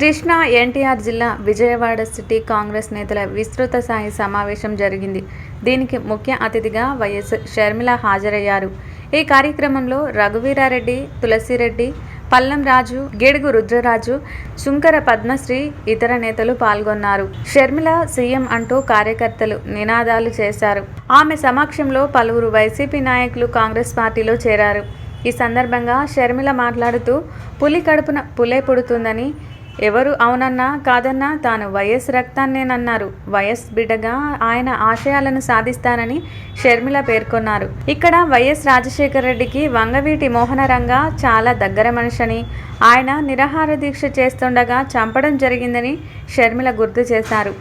కృష్ణా ఎన్టీఆర్ జిల్లా విజయవాడ సిటీ కాంగ్రెస్ నేతల విస్తృత స్థాయి సమావేశం జరిగింది. దీనికి ముఖ్య అతిథిగా వైఎస్ షర్మిల హాజరయ్యారు. ఈ కార్యక్రమంలో రఘువీరారెడ్డి తులసిరెడ్డి పల్లం రాజు గిడుగు రుద్రరాజు శుంకర పద్మశ్రీ ఇతర నేతలు పాల్గొన్నారు. షర్మిల సీఎం అంటూ కార్యకర్తలు నినాదాలు చేశారు. ఆమె సమక్షంలో పలువురు వైసీపీ నాయకులు కాంగ్రెస్ పార్టీలో చేరారు. ఈ సందర్భంగా షర్మిల మాట్లాడుతూ పులి కడుపున పులే పుడుతుందని ఎవరు అవునన్నా కాదన్నా తాను వైఎస్ రక్తాన్నేనన్నారు వైఎస్ బిడ్డగా ఆయన ఆశయాలను సాధిస్తానని షర్మిల పేర్కొన్నారు. ఇక్కడ వైఎస్ రాజశేఖర రెడ్డికి వంగవీటి మోహనరంగ చాలా దగ్గర మనిషని. ఆయన నిరాహార దీక్ష చేస్తుండగా చంపడం జరిగిందని షర్మిల గుర్తు చేశారు.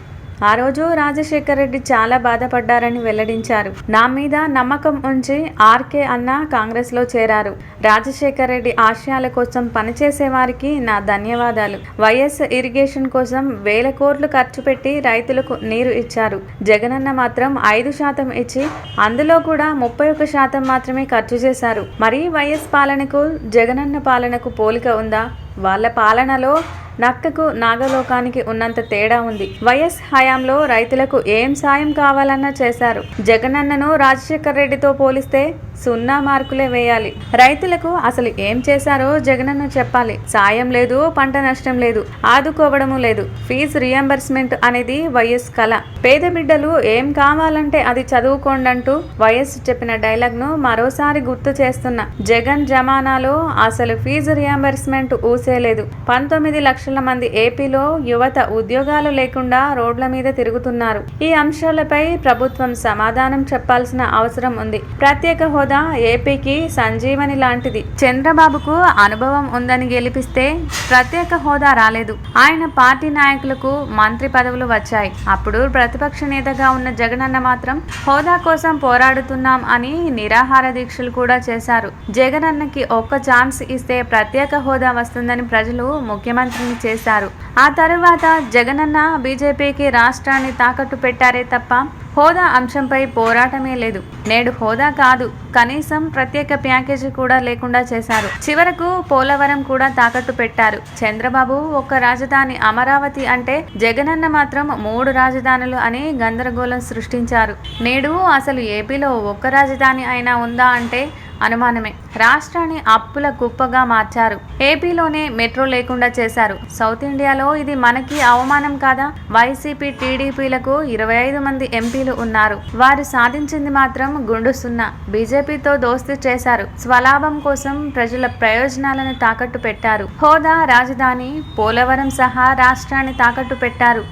ఆ రోజు రాజశేఖర రెడ్డి చాలా బాధపడ్డారని వెల్లడించారు. నా మీద నమ్మకం ఉంచి ఆర్కే అన్న కాంగ్రెస్లో చేరారు. రాజశేఖర రెడ్డి ఆశయాల కోసం పనిచేసే వారికి నా ధన్యవాదాలు. వైఎస్ ఇరిగేషన్ కోసం వేల కోట్లు ఖర్చు పెట్టి రైతులకు నీరు ఇచ్చారు. జగనన్న మాత్రం ఐదు శాతం ఇచ్చి అందులో కూడా ముప్పై ఒక్క శాతం మాత్రమే ఖర్చు చేశారు. మరి వైఎస్ పాలనకు జగనన్న పాలనకు పోలిక ఉందా? వాళ్ళ పాలనలో నక్కకు నాగలోకానికి ఉన్నంత తేడా ఉంది. వైఎస్ హయాంలో రైతులకు ఏం సాయం కావాలన్నా చేశారు. జగనన్నను రాజశేఖర్ రెడ్డితో పోలిస్తే సున్నా మార్కులే వేయాలి. రైతులకు అసలు ఏం చేశారో జగనన్న చెప్పాలి. సాయం లేదు పంట నష్టం లేదు ఆదుకోవడము లేదు. ఫీజు రియంబర్స్మెంట్ అనేది వైఎస్ కళ పేద బిడ్డలు ఏం కావాలంటే అది చదువుకోండి అంటూ వైఎస్ చెప్పిన డైలాగ్ను మరోసారి గుర్తు చేస్తున్న జగన్ జమానాలో అసలు ఫీజు రియంబర్స్మెంట్ ఊసేలేదు. పంతొమ్మిది లక్షల మంది ఏపీలో యువత ఉద్యోగాలు లేకుండా రోడ్ల మీద తిరుగుతున్నారు. ఈ అంశాలపై ప్రభుత్వం సమాధానం చెప్పాల్సిన అవసరం ఉంది. ప్రత్యేక హోదా ఏపీకి సంజీవని లాంటిది. చంద్రబాబుకు అనుభవం ఉందని గెలిపిస్తే ప్రత్యేక హోదా రాలేదు. ఆయన పార్టీ నాయకులకు మంత్రి పదవులు వచ్చాయి. అప్పుడు ప్రతిపక్ష నేతగా ఉన్న జగనన్న మాత్రం హోదా కోసం పోరాడుతున్నాం అని నిరాహార దీక్షలు కూడా చేశారు. జగనన్నకి ఒక్క ఛాన్స్ ఇస్తే ప్రత్యేక హోదా వస్తుందని ప్రజలు ముఖ్యమంత్రిని చేశారు. ఆ తరువాత జగనన్న బీజేపీకి రాష్ట్రాన్ని తాకట్టు పెట్టారే తప్ప హోదా అంశంపై పోరాటమే లేదు. నేడు హోదా కాదు కనీసం ప్రత్యేక ప్యాకేజీ కూడా లేకుండా చేశారు. చివరకు పోలవరం కూడా తాకట్టు పెట్టారు. చంద్రబాబు ఒక్క రాజధాని అమరావతి అంటే జగనన్న మాత్రం మూడు రాజధానులు అని గందరగోళం సృష్టించారు. నేడు అసలు ఏపీలో ఒక్క రాజధాని అయినా ఉందా అంటే అనుమానమే. రాష్ట్రాన్ని అప్పుల కుప్పగా మార్చారు. ఏపీలోనే మెట్రో లేకుండా చేశారు. సౌత్ ఇండియాలో ఇది మనకి అవమానం కాదా? వైసీపీ టీడీపీలకు ఇరవై ఐదు మంది ఎంపీలు ఉన్నారు. వారు సాధించింది మాత్రం గుండు సున్నా. బీజేపీతో దోస్తీ చేశారు. స్వలాభం కోసం ప్రజల ప్రయోజనాలను తాకట్టు పెట్టారు. హోదా రాజధాని పోలవరం సహా రాష్ట్రాన్ని తాకట్టు పెట్టారు.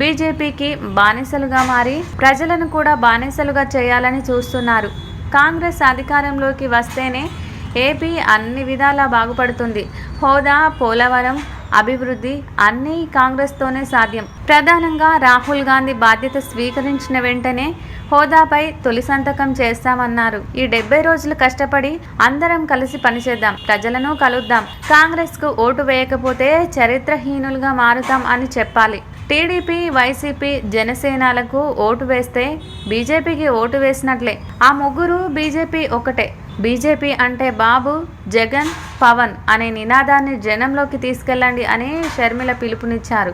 బీజేపీకి బానిసలుగా మారి ప్రజలను కూడా బానిసలుగా చేయాలని చూస్తున్నారు. కాంగ్రెస్ అధికారంలోకి వస్తేనే ఏపీ అన్ని విధాలా బాగుపడుతుంది. హోదా పోలవరం అభివృద్ధి అన్నీ కాంగ్రెస్తోనే సాధ్యం. ప్రధానంగా రాహుల్ గాంధీ బాధ్యత స్వీకరించిన వెంటనే హోదాపై తొలి సంతకం చేస్తామన్నారు. ఈ డెబ్బై రోజులు కష్టపడి అందరం కలిసి పనిచేద్దాం ప్రజలను కలుద్దాం కాంగ్రెస్కు ఓటు వేయకపోతే చరిత్రహీనులుగా మారుతాం అని చెప్పాలి. టీడీపీ వైసీపీ జనసేనలకు ఓటు వేస్తే బీజేపీకి ఓటు వేసినట్లే. ఆ ముగ్గురు బీజేపీ ఒకటే. బీజేపీ అంటే బాబు జగన్ పవన్ అనే నినాదాన్ని జనంలోకి తీసుకెళ్ళండి అని షర్మిల పిలుపునిచ్చారు.